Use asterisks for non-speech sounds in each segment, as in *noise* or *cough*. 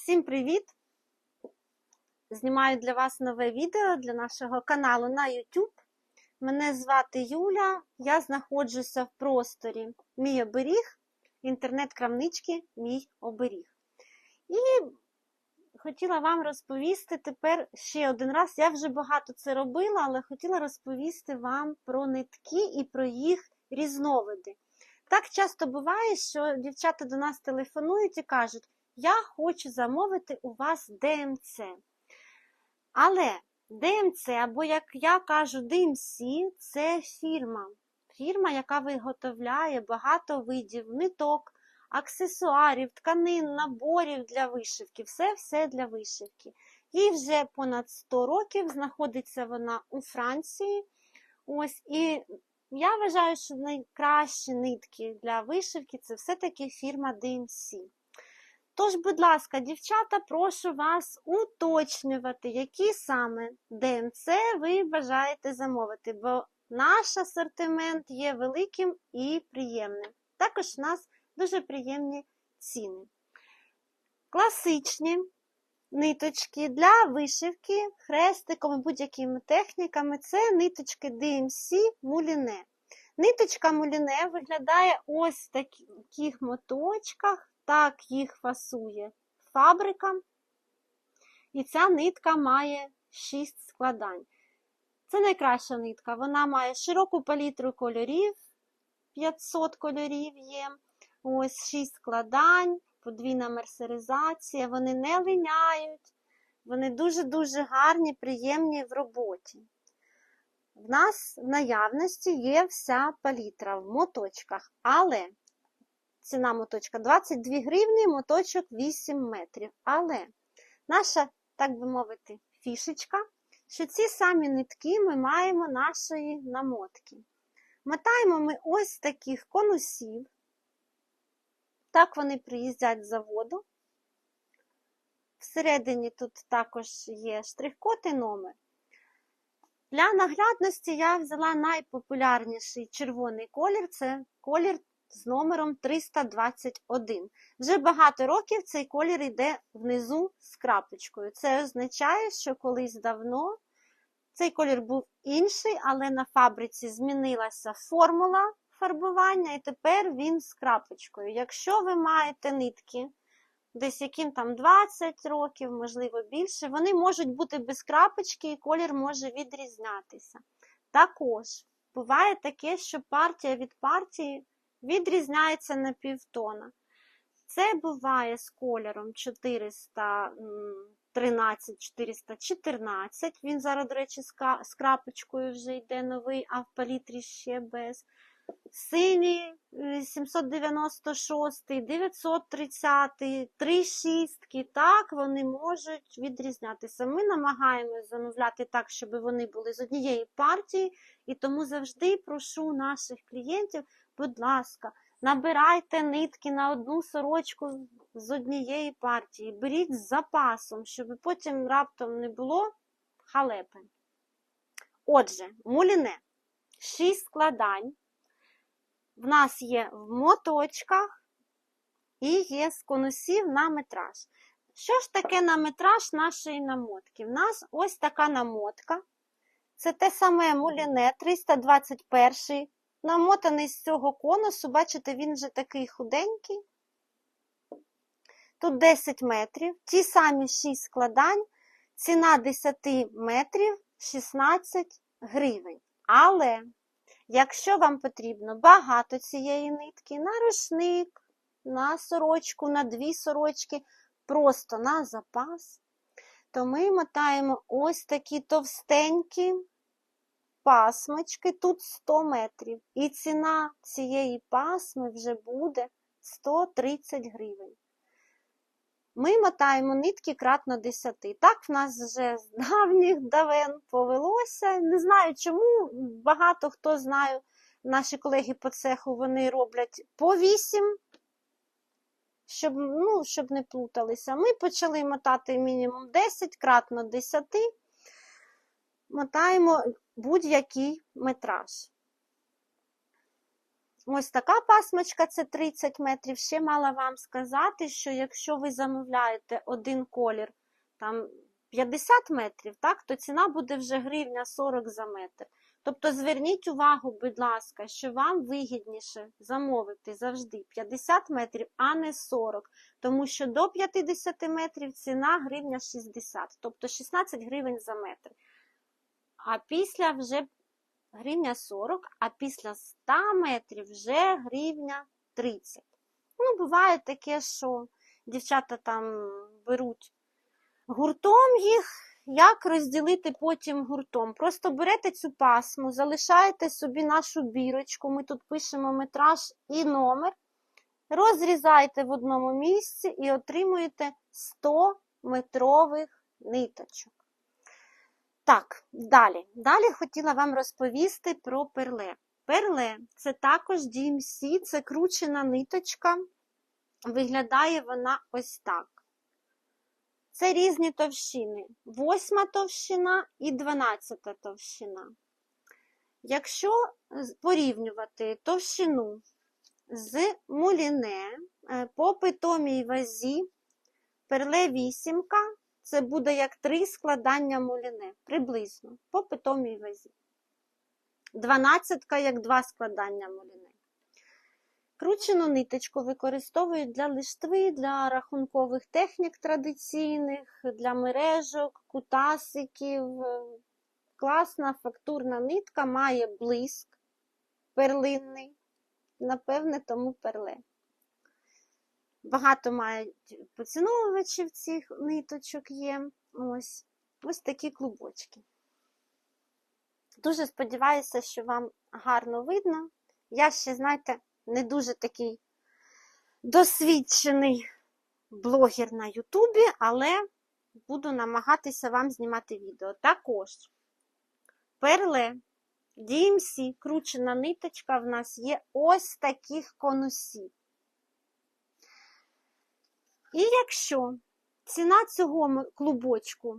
Всім привіт! Знімаю для вас нове відео для нашого каналу на YouTube. Мене звати Юля, я знаходжуся в просторі Мій оберіг, інтернет-крамнички Мій оберіг. І хотіла вам розповісти тепер ще один раз. Я вже багато це робила, але хотіла розповісти вам про нитки і про їх різновиди. Так часто буває, що дівчата до нас телефонують і кажуть, я хочу замовити у вас ДМЦ. Але ДМЦ, або, як я кажу, DMC – це фірма. Фірма, яка виготовляє багато видів ниток, аксесуарів, тканин, наборів для вишивки. Все-все для вишивки. Їй вже понад 100 років, знаходиться вона у Франції. Ось, І я вважаю, що найкращі нитки для вишивки це все-таки фірма DMC. Тож, будь ласка, дівчата, прошу вас уточнювати, які саме ДМЦ ви бажаєте замовити, бо наш асортимент є великим і приємним. Також у нас дуже приємні ціни. Класичні ниточки для вишивки хрестиком і будь-якими техніками це ниточки DMC Муліне. Ниточка Муліне виглядає ось в таких моточках. Так їх фасує фабрика. І ця нитка має 6 складань. Це найкраща нитка. Вона має широку палітру кольорів, 500 кольорів є. Ось 6 складань, подвійна мерсеризація. Вони не линяють, вони дуже-дуже гарні, приємні в роботі. В нас в наявності є вся палітра в моточках, але ціна моточка 22 гривні, моточок 8 метрів. Але наша, так би мовити, фішечка, що ці самі нитки ми маємо нашої намотки. Мотаємо ми ось таких конусів. Так вони приїздять з заводу. Всередині тут також є штрих-код і номер. Для наглядності я взяла найпопулярніший червоний колір це колір з номером 321. Вже багато років цей колір йде внизу з крапочкою. Це означає, що колись давно цей колір був інший, але на фабриці змінилася формула фарбування, і тепер він з крапочкою. Якщо ви маєте нитки, десь яким там 20 років, можливо, більше, вони можуть бути без крапочки, і колір може відрізнятися. Також буває таке, що партія від партії відрізняється на півтона. Це буває з кольором 413-414. Він зараз, до речі, з крапочкою вже йде новий, а в палітрі ще без. Синій 796, 930, 3 шістки, так, вони можуть відрізнятися. Ми намагаємося замовляти так, щоб вони були з однієї партії, і тому завжди прошу наших клієнтів, будь ласка, набирайте нитки на одну сорочку з однієї партії, беріть з запасом, щоб потім раптом не було халепи. Отже, муліне 6 складань в нас є в моточках і є з конусів на метраж. Що ж таке на метраж нашої намотки? В нас ось така намотка. Це те саме муліне 321 намотаний з цього конусу, бачите, він вже такий худенький. Тут 10 метрів, ті самі 6 складань, ціна 10 метрів 16 гривень. Але Якщо вам потрібно багато цієї нитки, на рушник, на сорочку, на дві сорочки, просто на запас, то ми мотаємо ось такі товстенькі пасмочки, тут 100 метрів. І ціна цієї пасми вже буде 130 гривень. Ми мотаємо нитки кратно 10. Так в нас вже з *laughs* давніх давен повелося. Не знаю чому. Багато хто знає, наші колеги по цеху вони роблять по 8, щоб ну, щоб не плуталися. Ми почали мотати мінімум 10, кратно 10. Мотаємо будь-який метраж. Ось така пасмочка це 30 метрів. Ще мала вам сказати, що якщо ви замовляєте один колір там 50 метрів, так, то ціна буде вже гривня 40 за метр. Тобто зверніть увагу, будь ласка, що вам вигідніше замовити завжди 50 метрів, а не 40. Тому що до 50 метрів ціна гривня 60, тобто 16 гривень за метр. А після вже гривня 40, а після 100 метрів вже гривня 30. Ну, буває таке, що дівчата там беруть гуртом їх. Як розділити потім гуртом? Просто берете цю пасму, залишаєте собі нашу бірочку, ми тут пишемо метраж і номер, розрізаєте в одному місці і отримуєте 100 метрових ниточок. Так, далі. Далі хотіла вам розповісти про перле. Перле це також DMC, це кручена ниточка. Виглядає вона ось так. Це різні товщини. Восьма товщина і дванадцята товщина. Якщо порівнювати товщину з муліне е, по питомій вазі, перле вісімка це буде як три складання муліне, приблизно, по питомій вазі. Дванадцятка як два складання муліне. Кручену ниточку використовують для лиштви, для рахункових технік традиційних, для мережок, кутасиків. Класна фактурна нитка має блиск перлинний, напевне, тому перле. Багато мають поціновувачів цих ниточок є. Ось ось такі клубочки. Дуже сподіваюся, що вам гарно видно. Я ще, знаєте, не дуже такий досвідчений блогер на Ютубі, але буду намагатися вам знімати відео. Також перле DMC, кручена ниточка в нас є ось таких конусів. І якщо ціна цього клубочку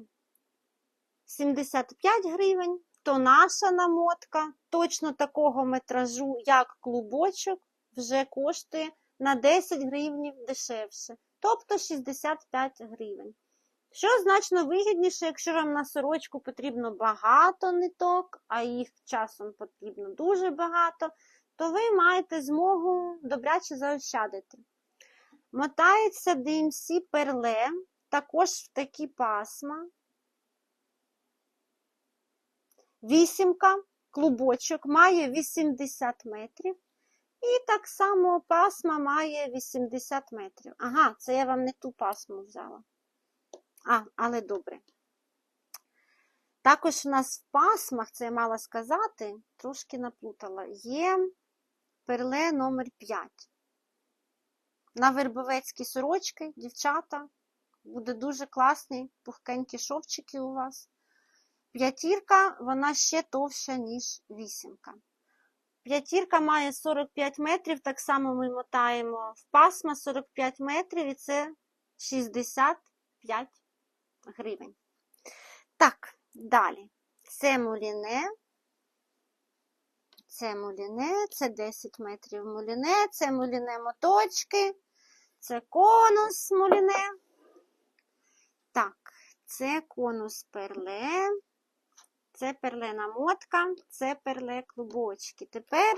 75 гривень, то наша намотка точно такого метражу, як клубочок, вже коштує на 10 гривнів дешевше, тобто 65 гривень. Що значно вигідніше, якщо вам на сорочку потрібно багато ниток, а їх часом потрібно дуже багато, то ви маєте змогу добряче заощадити. Мотається DMC перле, також в такі пасма. Вісімка, клубочок має 80 метрів. І так само пасма має 80 метрів. Ага, це я вам не ту пасму взяла. А, але добре. Також у нас в пасмах, це я мала сказати, трошки наплутала, є перле номер 5 На вербовецькі сорочки, дівчата, буде дуже класні, пухкенькі шовчики у вас. П'ятірка, вона ще товща, ніж вісімка. П'ятірка має 45 метрів, так само ми мотаємо в пасма 45 метрів, і це 65 гривень. Так, далі. Це муліне, це муліне, це 10 метрів муліне, це муліне моточки, це конус муліне. Так, це конус перле. Це перлена мотка, це перле клубочки. Тепер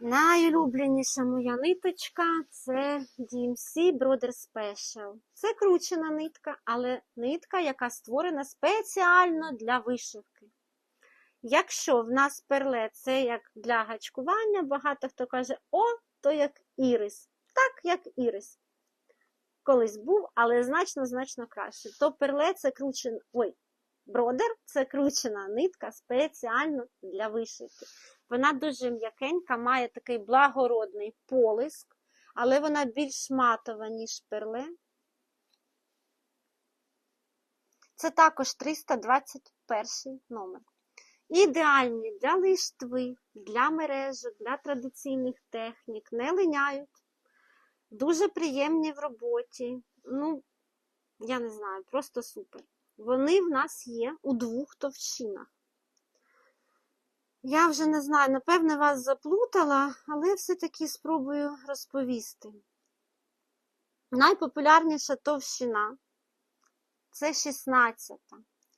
найулюбленіша моя ниточка це DMC Brother Special. Це кручена нитка, але нитка, яка створена спеціально для вишивки. Якщо в нас перле це як для гачкування, багато хто каже, о, то як ірис. Так, як ірис. Колись був, але значно-значно краще. То перле це кручен... Ой, Бродер це кручена нитка спеціально для вишивки. Вона дуже м'якенька, має такий благородний полиск, але вона більш матова, ніж перле. Це також 321 номер. Ідеальні для лиштви, для мережок, для традиційних технік, не линяють. Дуже приємні в роботі. Ну, я не знаю, просто супер. Вони в нас є у двох товщинах. Я вже не знаю, напевне, вас заплутала, але все-таки спробую розповісти. Найпопулярніша товщина це 16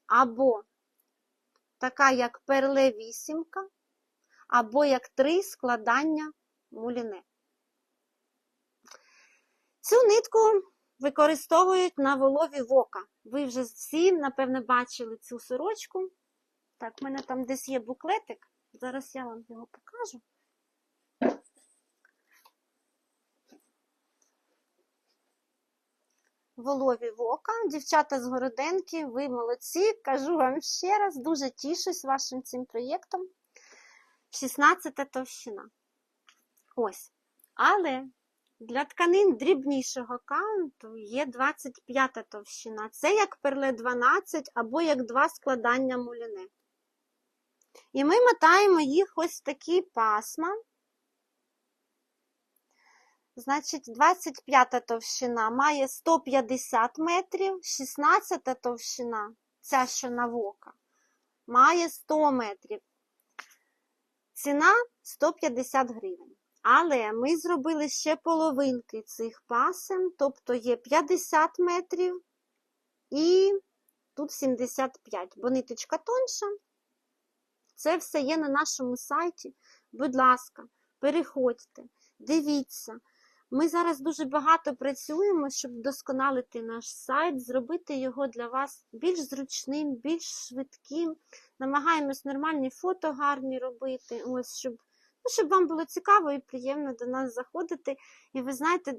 або така, як перле вісімка, або як три складання муліне. Цю нитку використовують на волові вока. Ви вже всі, напевне, бачили цю сорочку. Так, в мене там десь є буклетик. Зараз я вам його покажу. Волові вока, дівчата з Городенки, ви молодці. Кажу вам ще раз, дуже тішусь вашим цим проєктом. 16 товщина. Ось. Але для тканин дрібнішого каунту є 25 товщина. Це як перле 12 або як два складання муліне. І ми мотаємо їх ось такі пасма. Значить, 25 товщина має 150 метрів, 16 товщина, ця що на вока, має 100 метрів. Ціна 150 гривень. Але ми зробили ще половинки цих пасем, тобто є 50 метрів і тут 75, бо ниточка тонша. Це все є на нашому сайті. Будь ласка, переходьте, дивіться. Ми зараз дуже багато працюємо, щоб вдосконалити наш сайт, зробити його для вас більш зручним, більш швидким. Намагаємось нормальні фото гарні робити, ось, щоб, ну, щоб вам було цікаво і приємно до нас заходити. І ви знаєте,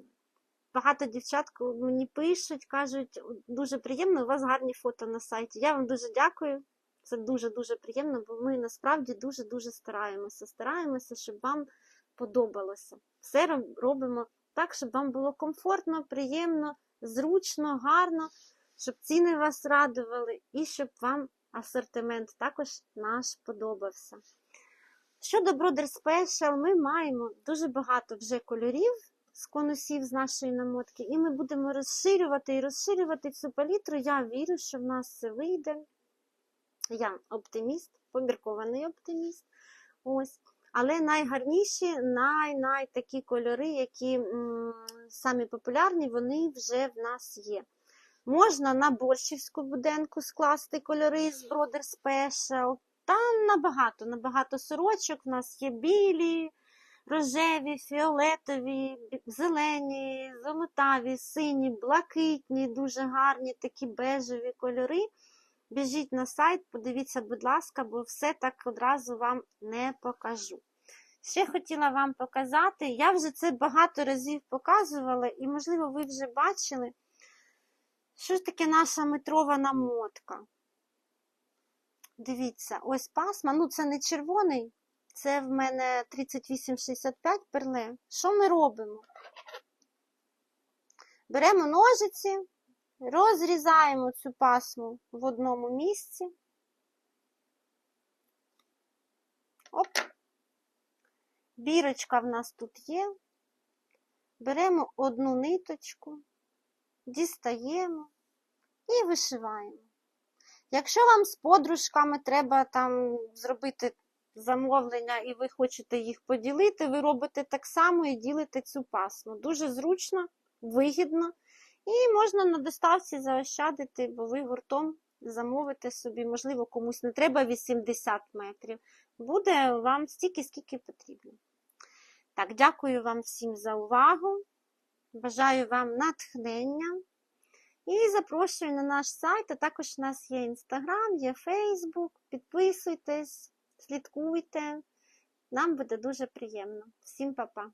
багато дівчат мені пишуть, кажуть, дуже приємно, у вас гарні фото на сайті. Я вам дуже дякую. Це дуже-дуже приємно, бо ми насправді дуже-дуже стараємося. Стараємося, щоб вам подобалося. Все робимо так, щоб вам було комфортно, приємно, зручно, гарно, щоб ціни вас радували і щоб вам асортимент також наш подобався. Щодо Brother Special, ми маємо дуже багато вже кольорів з конусів з нашої намотки, і ми будемо розширювати і розширювати цю палітру. Я вірю, що в нас це вийде. Я оптиміст, поміркований оптиміст. Ось. Але найгарніші, най-най такі кольори, які самі популярні, вони вже в нас є. Можна на борщівську буденку скласти кольори з Brother Special. Там набагато, набагато сорочок. У нас є білі, рожеві, фіолетові, зелені, золотаві, сині, блакитні, дуже гарні такі бежеві кольори. Біжіть на сайт, подивіться, будь ласка, бо все так одразу вам не покажу. Ще хотіла вам показати, я вже це багато разів показувала, і, можливо, ви вже бачили, що ж таке наша метрова намотка. Дивіться, ось пасма, ну це не червоний, це в мене 3865 перле. Що ми робимо? Беремо ножиці. Розрізаємо цю пасму в одному місці. Оп. Бірочка в нас тут є. Беремо одну ниточку, дістаємо і вишиваємо. Якщо вам з подружками треба там зробити замовлення і ви хочете їх поділити, ви робите так само і ділите цю пасму. Дуже зручно, вигідно. І можна на доставці заощадити, бо ви гуртом замовите собі, можливо, комусь не треба 80 метрів. Буде вам стільки, скільки потрібно. Так, дякую вам всім за увагу. Бажаю вам натхнення. І запрошую на наш сайт, а також у нас є Інстаграм, є Фейсбук. Підписуйтесь, слідкуйте. Нам буде дуже приємно. Всім па-па!